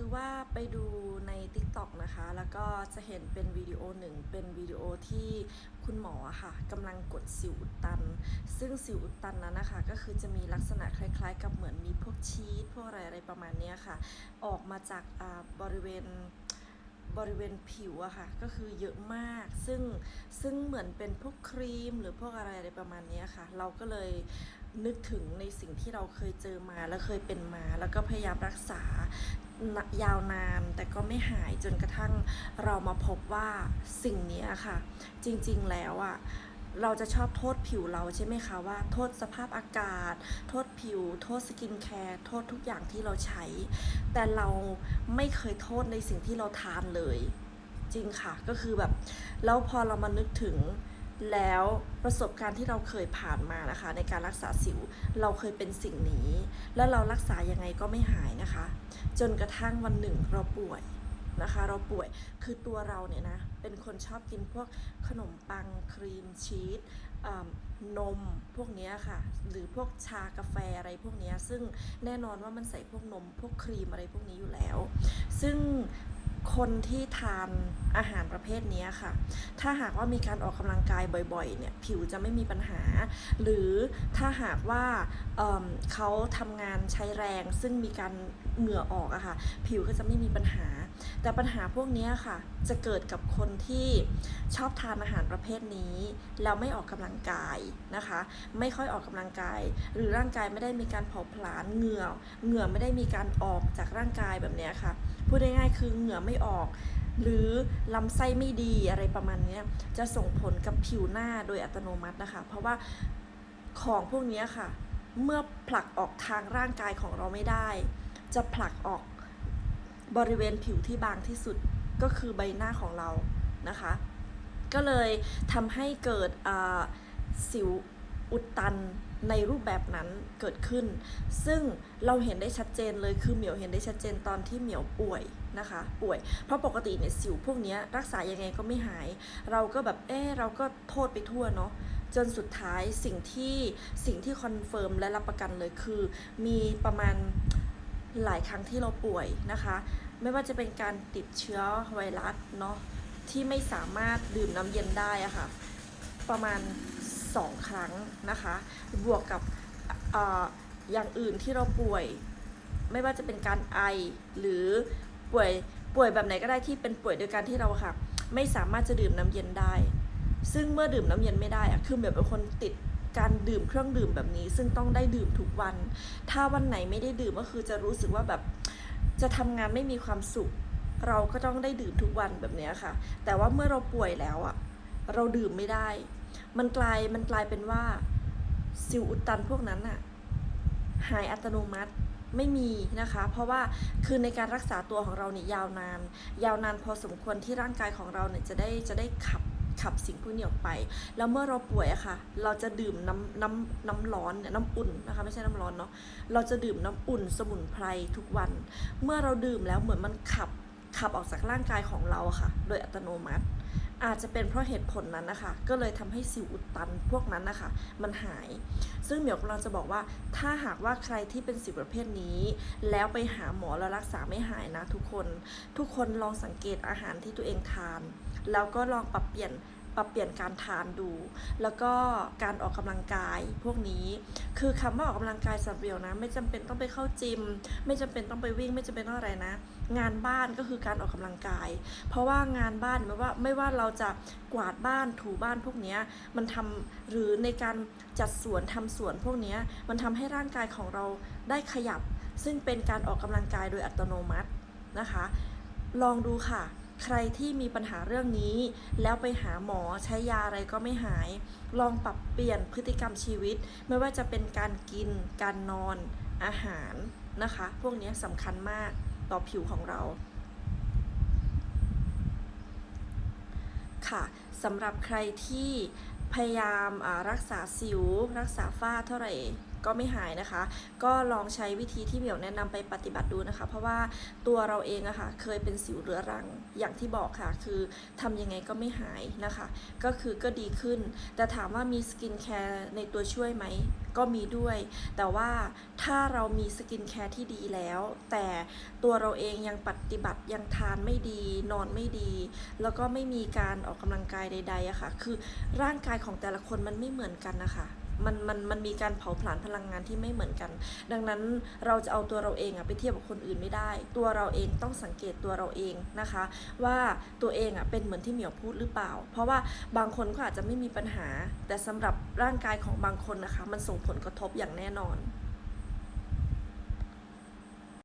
คือว่าไปดูใน TikTok นะคะ แล้วก็จะเห็นเป็นวิดีโอหนึ่ง เป็นวิดีโอที่คุณหมอค่ะกำลังกดสิวอุดตัน ซึ่งสิวอุดตันนั้นนะคะ ก็คือจะมีลักษณะคล้ายๆ กับเหมือนมีพวกชีสพวกอะไรอะไรประมาณนี้ค่ะ ออกมาจากอ่าบริเวณ บริเวณผิวอะค่ะก็คือเยอะมากซึ่งซึ่งเหมือนเป็นพวกครีมหรือพวกอะไรอะไรประมาณนี้ค่ะ เราก็เลยนึกถึงในสิ่งที่เราเคยเจอมาแล้วเคยเป็นมา แล้วก็พยายามรักษายาวนานแต่ก็ไม่หายจนกระทั่งเรามาพบว่าสิ่งนี้ค่ะ จริงๆแล้วอะ เราจะชอบโทษผิวเราใช่ไหมคะว่าโทษสภาพอากาศ โทษผิว โทษสกินแคร์โทษทุกอย่างที่เราใช้ แต่เราไม่เคยโทษในสิ่งที่เราทานเลย จริงค่ะก็คือแบบแล้วพอเรามานึกถึงแล้วประสบการณ์ที่เราเคยผ่านมานะคะ ในการรักษาสิวเราเคยเป็นสิ่งนี้ แล้วเรารักษายังไงก็ไม่หายนะคะ จนกระทั่งวันหนึ่งเราป่วย นะคะ เราป่วยคือตัวเราเนี่ยนะ เป็นคนชอบกินพวกขนมปังครีมชีสนมพวกนี้ค่ะ หรือพวกชากาแฟอะไรพวกนี้ซึ่งแน่นอนว่ามันใส่พวกนม พวกครีมอะไรพวกนี้อยู่แล้ว ซึ่งคนที่ทานอาหารประเภทนี้ค่ะ ถ้าหากว่ามีการออกกำลังกายบ่อยๆ เนี่ย ผิวจะไม่มีปัญหา หรือถ้าหากว่าเเขาทำงานใช้แรง ซึ่งมีการเหงื่อออกอะค่ะ ผิวก็จะไม่มีปัญหา แต่ปัญหาพวกนี้ค่ะ จะเกิดกับคนที่ชอบทานอาหารประเภทนี้ แล้วไม่ออกกำลังกายนะคะ ไม่ค่อยออกกำลังกาย หรือร่างกายไม่ได้มีการเผาผลาญเหงื่อเหงื่อไม่ได้มีการออกจากร่างกายแบบนี้ค่ะพูดง่ายๆคือเหงื่อไม่ออก หรือลำไส้ไม่ดีอะไรประมาณนี้จะส่งผลกับผิวหน้าโดยอัตโนมัตินะคะ เพราะว่าของพวกนี้ค่ะ เมื่อผลักออกทางร่างกายของเราไม่ได้ จะผลักออก บริเวณผิวที่บางที่สุดก็คือใบหน้าของเรานะคะ ก็เลยทำให้เกิดอ่าสิวอุดตันในรูปแบบนั้นเกิดขึ้น ซึ่งเราเห็นได้ชัดเจนเลยคือเหมียวเห็นได้ชัดเจนตอนที่เหมียวป่วยนะคะ ป่วย เพราะปกติเนี่ยสิวพวกเนี้ยรักษายังไงก็ไม่หาย เราก็แบบเออเราก็โทษไปทั่วเนาะจนสุดท้ายสิ่งที่สิ่งที่คอนเฟิร์มและรับประกันเลยคือ มีประมาณ หลายครั้งที่เราป่วยนะคะ ไม่ว่าจะเป็นการติดเชื้อไวรัสเนาะที่ไม่สามารถดื่มน้ำเย็นได้อะค่ะ ประมาณ 2 ครั้งนะคะ บวกกับออย่างอื่นที่เราป่วย ไม่ว่าจะเป็นการไอหรือป่วยป่วยแบบไหนก็ได้ที่เป็นป่วยโดยการที่เราค่ะ ไม่สามารถจะดื่มน้ำเย็นได้ ซึ่งเมื่อดื่มน้ำเย็นไม่ได้อะคือแบบเป็นคนติด การดื่มเครื่องดื่มแบบนี้ ซึ่งต้องได้ดื่มทุกวัน ถ้าวันไหนไม่ได้ดื่มก็คือจะรู้สึกว่าแบบจะทำงานไม่มีความสุข เราก็ต้องได้ดื่มทุกวันแบบนี้ค่ะ แต่ว่าเมื่อเราป่วยแล้วอะเราดื่มไม่ได้ มันกลายมันกลายเป็นว่าสิวอุดตันพวกนั้นอะหายอัตโนมัติไม่มีนะคะ เพราะว่าคือในการรักษาตัวของเราเนี่ยยาวนาน ยาวนานพอสมควรที่ร่างกายของเราเนี่ยจะได้จะได้ขับ ขับสิ่งพวกนี้ออกไป แล้วเมื่อเราป่วยอะค่ะ เราจะดื่มน้ำน้ำน้ำร้อนเนี่ยน้ำอุ่นนะคะไม่ใช่น้ำร้อนเนาะเราจะดื่มน้ำอุ่นสมุนไพรทุกวัน เมื่อเราดื่มแล้วเหมือนมันขับขับออกจากร่างกายของเราอะค่ะ โดยอัตโนมัติ อาจจะเป็นเพราะเหตุผลนั้นนะคะ ก็เลยทำให้สิวอุดตันพวกนั้นนะคะ มันหาย ซึ่งเหมียวกำลังจะบอกว่า ถ้าหากว่าใครที่เป็นสิวประเภทนี้ แล้วไปหาหมอแล้วรักษาไม่หายนะทุกคน ทุกคนลองสังเกตอาหารที่ตัวเองทาน แล้วก็ลองปรับเปลี่ยน ปรับเปลี่ยนการทานดู แล้วก็การออกกำลังกายพวกนี้ คือคำว่าออกกำลังกายสับเรียวนะ ไม่จำเป็นต้องไปเข้าจิม ไม่จำเป็นต้องไปวิ่ง ไม่จำเป็นต้องอะไรนะ งานบ้านก็คือการออกกำลังกาย เพราะว่างานบ้านไม่ว่าไม่ว่าเราจะกวาดบ้านถูบ้านพวกนี้มันทำหรือในการจัดสวนทำสวนพวกนี้มันทำให้ร่างกายของเราได้ขยับ ซึ่งเป็นการออกกำลังกายโดยอัตโนมัตินะคะ ลองดูค่ะ ใครที่มีปัญหาเรื่องนี้ แล้วไปหาหมอใช้ยาอะไรก็ไม่หาย ลองปรับเปลี่ยนพฤติกรรมชีวิต ไม่ว่าจะเป็นการกิน การนอน อาหารนะคะ พวกนี้สำคัญมากต่อผิวของเราค่ะสำหรับใครที่ พยายามรักษาสิว รักษาฝ้าเท่าไหร่ก็ไม่หายนะคะ ก็ลองใช้วิธีที่เหมียวแนะนำไปปฏิบัติดูนะคะ เพราะว่าตัวเราเองอะค่ะเคยเป็นสิวเรื้อรังอย่างที่บอกค่ะ คือทำยังไงก็ไม่หายนะคะ ก็คือก็ดีขึ้น แต่ถามว่ามีสกินแคร์ในตัวช่วยไหม ก็มีด้วย แต่ว่าถ้าเรามีสกินแคร์ที่ดีแล้ว แต่ตัวเราเองยังปฏิบัติยังทานไม่ดี นอนไม่ดี แล้วก็ไม่มีการออกกำลังกายใดๆอะค่ะ คือร่างกายของแต่ละคนมันไม่เหมือนกันนะคะ มันมันมันมีการเผาผลาญพลังงานที่ไม่เหมือนกัน ดังนั้นเราจะเอาตัวเราเองอะไปเทียบกับคนอื่นไม่ได้ ตัวเราเองต้องสังเกตตัวเราเองนะคะ ว่าตัวเองอะเป็นเหมือนที่เหมียวพูดหรือเปล่า เพราะว่าบางคนก็อาจจะไม่มีปัญหา แต่สำหรับร่างกายของบางคนนะคะ มันส่งผลกระทบอย่างแน่นอน